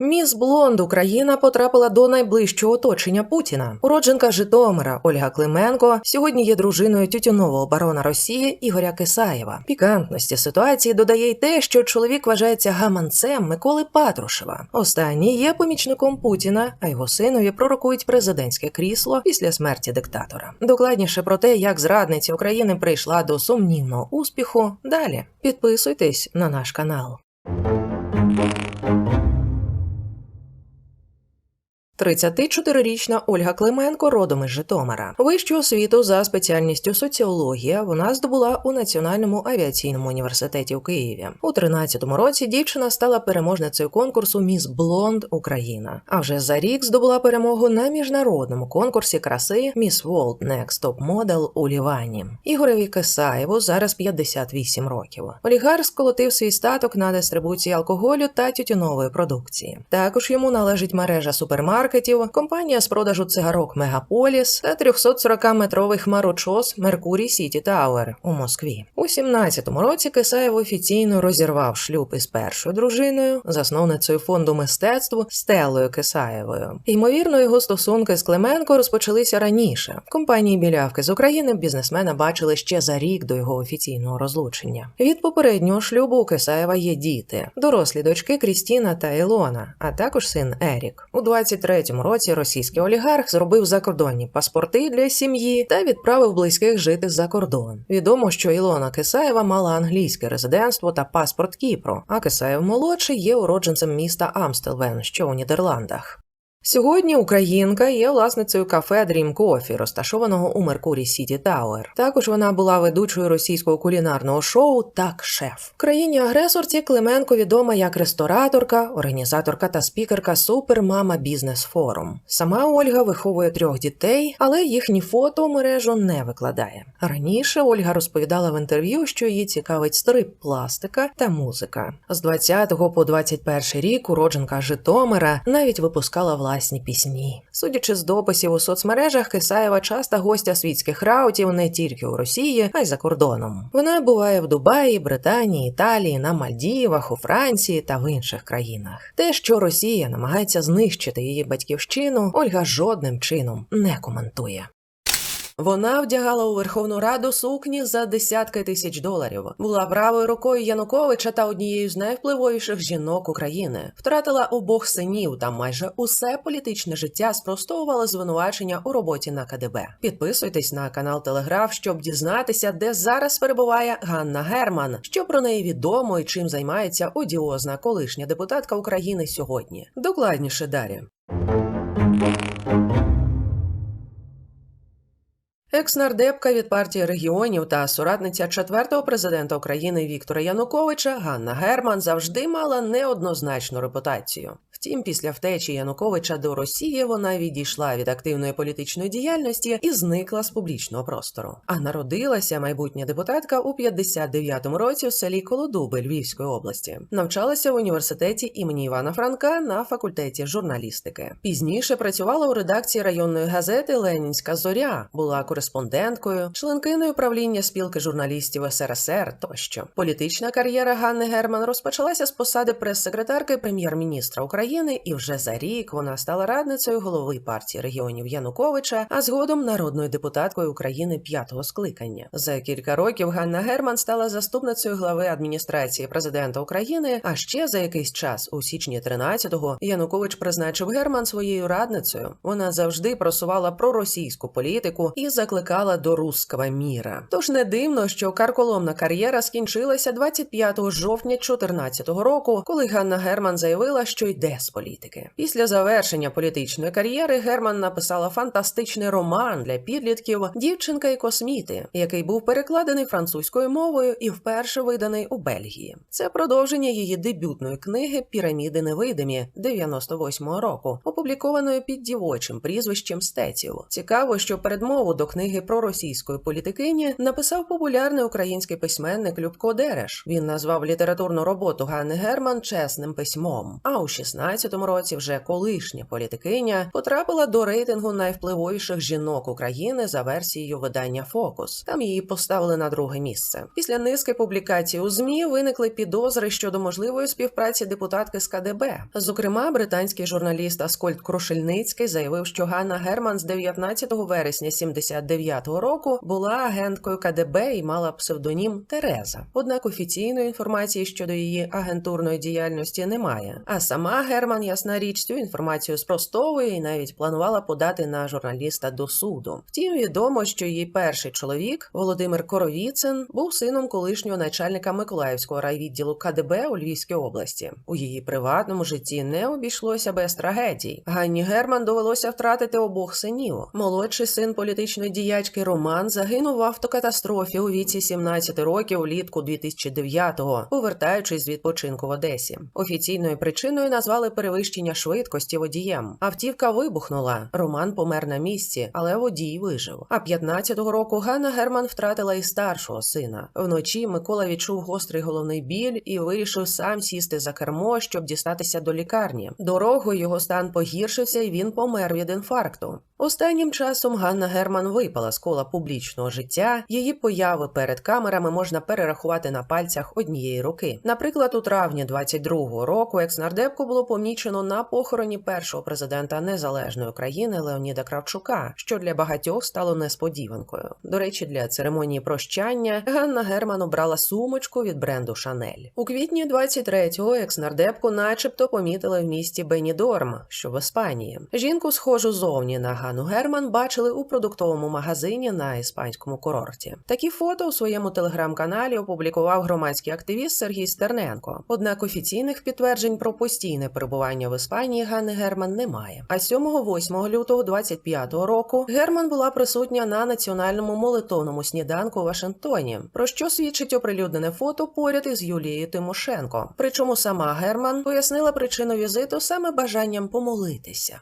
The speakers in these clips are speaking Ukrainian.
Міс Блонд Україна потрапила до найближчого оточення Путіна. Уродженка Житомира Ольга Клименко сьогодні є дружиною тютюнового барона Росії Ігоря Кисаєва. Пікантності ситуації додає й те, що чоловік вважається гаманцем Миколи Патрушева. Останній є помічником Путіна, а його синові пророкують президентське крісло після смерті диктатора. Докладніше про те, як зрадниця України прийшла до сумнівного успіху. Далі підписуйтесь на наш канал. 34-річна Ольга Клименко родом із Житомира. Вищу освіту за спеціальністю соціологія вона здобула у Національному авіаційному університеті у Києві. У 13-му році дівчина стала переможницею конкурсу Міс Блонд Україна. А вже за рік здобула перемогу на міжнародному конкурсі краси Міс World Next Top Model у Лівані. Ігореві Кисаєву зараз 58 років. Олігарх сколотив свій статок на дистрибуції алкоголю та тютюнової продукції. Також йому належить мережа супермаркетів, компанія з продажу цигарок Мегаполіс та 340-метровий хмарочос Меркурій Сіті Тауер у Москві. У 17-му році Кисаєв офіційно розірвав шлюб із першою дружиною, засновницею фонду мистецтв Стелою Кисаєвою. Ймовірно, його стосунки з Клименко розпочалися раніше. Компанії білявки з України бізнесмена бачили ще за рік до його офіційного розлучення. Від попереднього шлюбу у Кисаєва є діти, дорослі дочки Крістіна та Ілона, а також син Ерік. У 23-му році російський олігарх зробив закордонні паспорти для сім'ї та відправив близьких жити за кордон. Відомо, що Ілона Кисаєва мала англійське резидентство та паспорт Кіпру, а Кисаєв молодший є уродженцем міста Амстелвен, що у Нідерландах. Сьогодні українка є власницею кафе Dream Coffee, розташованого у Меркурі Сіті Тауер. Також вона була ведучою російського кулінарного шоу Так шеф. В країні агресорці Клименко відома як рестораторка, організаторка та спікерка Супермама Бізнес Форум. Сама Ольга виховує трьох дітей, але їхні фото у мережу не викладає. Раніше Ольга розповідала в інтерв'ю, що її цікавить стрип пластика та музика. З 20 по 21 рік уродженка Житомира навіть випускала власні пісні. Судячи з дописів у соцмережах, Кисаєва часто гостя світських раутів не тільки у Росії, а й за кордоном. Вона буває в Дубаї, Британії, Італії, на Мальдівах, у Франції та в інших країнах. Те, що Росія намагається знищити її батьківщину, Ольга жодним чином не коментує. Вона вдягала у Верховну Раду сукні за десятки тисяч доларів, була правою рукою Януковича та однією з найвпливовіших жінок України. Втратила обох синів та майже усе політичне життя спростовувала звинувачення у роботі на КДБ. Підписуйтесь на канал Телеграф, щоб дізнатися, де зараз перебуває Ганна Герман, що про неї відомо і чим займається одіозна колишня депутатка України сьогодні. Докладніше далі. Екс-нардепка від партії регіонів та соратниця четвертого президента України Віктора Януковича Ганна Герман завжди мала неоднозначну репутацію. Втім, після втечі Януковича до Росії вона відійшла від активної політичної діяльності і зникла з публічного простору. А народилася майбутня депутатка у 59-му році в селі Колодуби Львівської області. Навчалася в університеті імені Івана Франка на факультеті журналістики. Пізніше працювала у редакції районної газети Ленінська зоря, була кореспонденткою, членкиною правління спілки журналістів СРСР тощо. Політична кар'єра Ганни Герман розпочалася з посади прес-секретарки прем'єр-міністра України. І вже за рік вона стала радницею голови партії регіонів Януковича, а згодом народною депутаткою України п'ятого скликання. За кілька років Ганна Герман стала заступницею глави адміністрації президента України. А ще за якийсь час, у січні 13-го, Янукович призначив Герман своєю радницею. Вона завжди просувала проросійську політику і закликала до руского міра. Тож не дивно, що карколомна кар'єра скінчилася 25 жовтня 2014 року, коли Ганна Герман заявила, що йде з політики. Після завершення політичної кар'єри Герман написала фантастичний роман для підлітків Дівчинка і косміти, який був перекладений французькою мовою і вперше виданий у Бельгії. Це продовження її дебютної книги Піраміди невидимі 98-го року, опублікованої під дівочим прізвищем Стеців. Цікаво, що передмову до книги про російської політикині написав популярний український письменник Любко Дереш. Він назвав літературну роботу Ганни Герман чесним письмом. А у 16-му році вже колишня політикиня потрапила до рейтингу найвпливовіших жінок України за версією видання Фокус. Там її поставили на друге місце. Після низки публікацій у змі виникли підозри щодо можливої співпраці депутатки з КДБ. Зокрема, британський журналіст Аскольд Крушельницький заявив, що Ганна Герман з 19 вересня 79-го року була агенткою КДБ і мала псевдонім Тереза. Однак офіційної інформації щодо її агентурної діяльності немає. А сама Герман, ясна річ, цю інформацію спростовує і навіть планувала подати на журналіста до суду. Втім, відомо, що її перший чоловік Володимир Коровіцин був сином колишнього начальника Миколаївського райвідділу КДБ у Львівській області. У її приватному житті не обійшлося без трагедій. Ганні Герман довелося втратити обох синів. Молодший син політичної діячки Роман загинув в автокатастрофі у віці 17 років влітку 2009-го, повертаючись з відпочинку в Одесі. Офіційною причиною назвали перевищення швидкості водієм. Автівка вибухнула. Роман помер на місці, але водій вижив. А 15-го року Ганна Герман втратила і старшого сина. Вночі Микола відчув гострий головний біль і вирішив сам сісти за кермо, щоб дістатися до лікарні. Дорогою його стан погіршився, і він помер від інфаркту. Останнім часом Ганна Герман випала з кола публічного життя. Її появи перед камерами можна перерахувати на пальцях однієї руки. Наприклад, у травні 22-го року екснардепку було помічено на похороні першого президента незалежної України Леоніда Кравчука, що для багатьох стало несподіванкою. До речі, для церемонії прощання Ганна Герман обрала сумочку від бренду Шанель. У квітні 23-го екснардепку, начебто, помітили в місті Бенідорм, що в Іспанії. Жінку, схожу зовні на Ганну Герман, бачили у продуктовому магазині на іспанському курорті. Такі фото у своєму телеграм-каналі опублікував громадський активіст Сергій Стерненко. Однак офіційних підтверджень про постійне перебування в Іспанії Ганни Герман немає. А 7-8 лютого 25-го року Герман була присутня на національному молитовному сніданку у Вашингтоні, про що свідчить оприлюднене фото поряд із Юлією Тимошенко. Причому сама Герман пояснила причину візиту саме бажанням помолитися.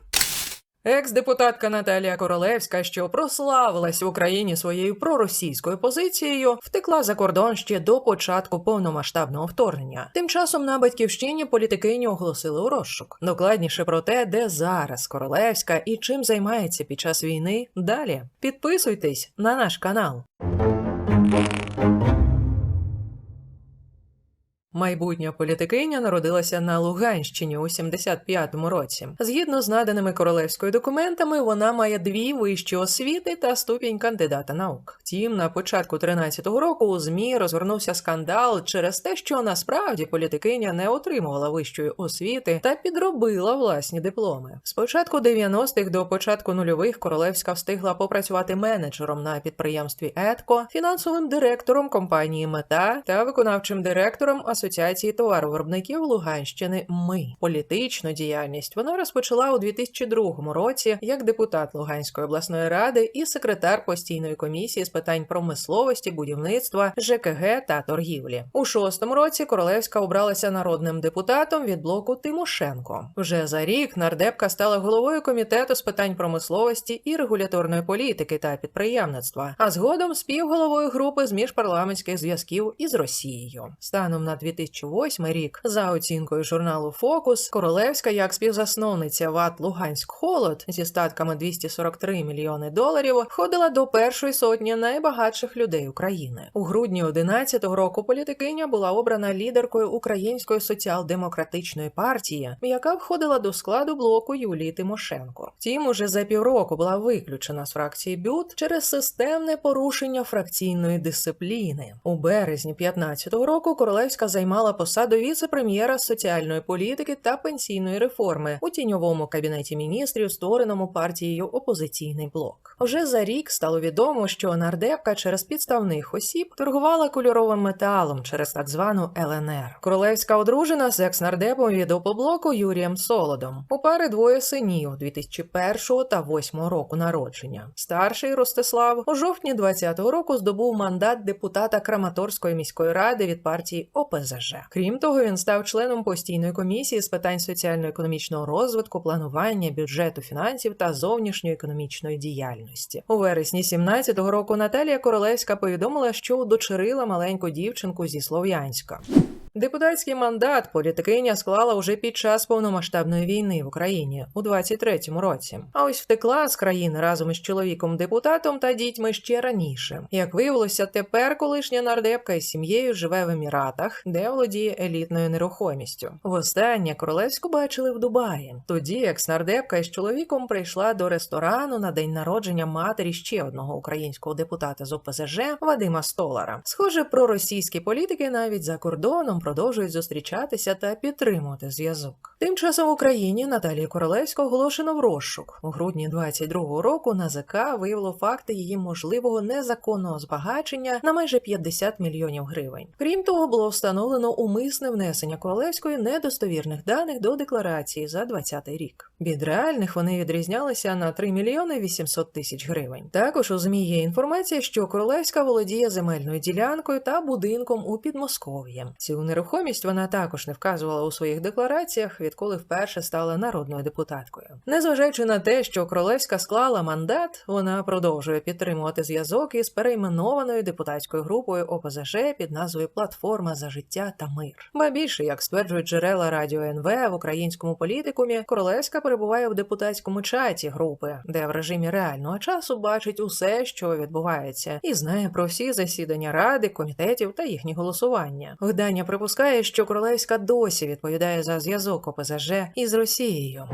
Екс-депутатка Наталія Королевська, що прославилась в Україні своєю проросійською позицією, втекла за кордон ще до початку повномасштабного вторгнення. Тим часом на батьківщині політикині оголосили у розшук. Докладніше про те, де зараз Королевська і чим займається під час війни. Далі підписуйтесь на наш канал. Майбутня політикиня народилася на Луганщині у 75-му році. Згідно з наданими королевською документами, вона має дві вищі освіти та ступінь кандидата наук. Втім, на початку 13-го року у змі розгорнувся скандал через те, що насправді політикиня не отримувала вищої освіти та підробила власні дипломи. З початку 90-х до початку нульових королевська встигла попрацювати менеджером на підприємстві Етко, фінансовим директором компанії Мета та виконавчим директором Асоціації товаровиробників Луганщини. Ми політичну діяльність вона розпочала у 2002 році як депутат Луганської обласної ради і секретар постійної комісії з питань промисловості, будівництва, ЖКГ та торгівлі. У шостому році Королевська обралася народним депутатом від блоку Тимошенко. Вже за рік нардепка стала головою комітету з питань промисловості і регуляторної політики та підприємництва, а згодом співголовою групи з міжпарламентських зв'язків із Росією. Станом на 2008 рік, за оцінкою журналу Фокус, Королевська як співзасновниця ВАТ Луганськ Холод зі статками 243 мільйони доларів входила до першої сотні найбагатших людей України. У грудні 11 року політикиня була обрана лідеркою Української соціал-демократичної партії, яка входила до складу блоку Юлії Тимошенко. Втім, уже за півроку була виключена з фракції БЮТ через системне порушення фракційної дисципліни. У березні 15-го року Королевська займала посаду віце-прем'єра соціальної політики та пенсійної реформи у тіньовому кабінеті міністрів, створеному партією Опозиційний блок. Вже за рік стало відомо, що нардепка через підставних осіб торгувала кольоровим металом через так звану ЛНР. Королевська одружена з екс-нардепом від опоблоку Юрієм Солодом. У пари двоє синів 2001 та 2008 року народження. Старший Ростислав у жовтні 2020 року здобув мандат депутата Краматорської міської ради від партії ОПЗ. ОПЗЖ. Крім того, він став членом постійної комісії з питань соціально-економічного розвитку, планування, бюджету, фінансів та зовнішньої економічної діяльності. У вересні 17-го року Наталія Королевська повідомила, що удочерила маленьку дівчинку зі Слов'янська. Депутатський мандат політикиня склала уже під час повномасштабної війни в Україні у 23-му році. А ось втекла з країни разом із чоловіком депутатом та дітьми ще раніше. Як виявилося, тепер колишня нардепка із сім'єю живе в Еміратах, де володіє елітною нерухомістю. Востаннє королевську бачили в Дубаї. Тоді екс-нардепка із чоловіком прийшла до ресторану на день народження матері ще одного українського депутата з ОПЗЖ Вадима Столара. Схоже, проросійські політики навіть за кордоном продовжують зустрічатися та підтримувати зв'язок. Тим часом в Україні Наталії Королевську оголошено в розшук. У грудні 22-го року НАЗК виявило факти її можливого незаконного збагачення на майже 50 мільйонів гривень. Крім того, було встановлено умисне внесення Королевської недостовірних даних до декларації за 20-й рік. Від реальних вони відрізнялися на 3 мільйони 800 тисяч гривень. Також у ЗМІ є інформація, що Королевська володіє земельною ділянкою та будинком у Підмосков'ї. Цю нерухомість вона також не вказувала у своїх деклараціях, відколи вперше стала народною депутаткою. Незважаючи на те, що Королевська склала мандат, вона продовжує підтримувати зв'язок із перейменованою депутатською групою ОПЗЖ під назвою Платформа за життя та мир. Ба більше, як стверджують джерела радіо НВ в українському політикумі, Королевська перебуває в депутатському чаті групи, де в режимі реального часу бачить усе, що відбувається, і знає про всі засідання ради, комітетів та їхні голосування. Видання припускає, що Королевська досі відповідає за зв'язок ОПЗЖ із Росією.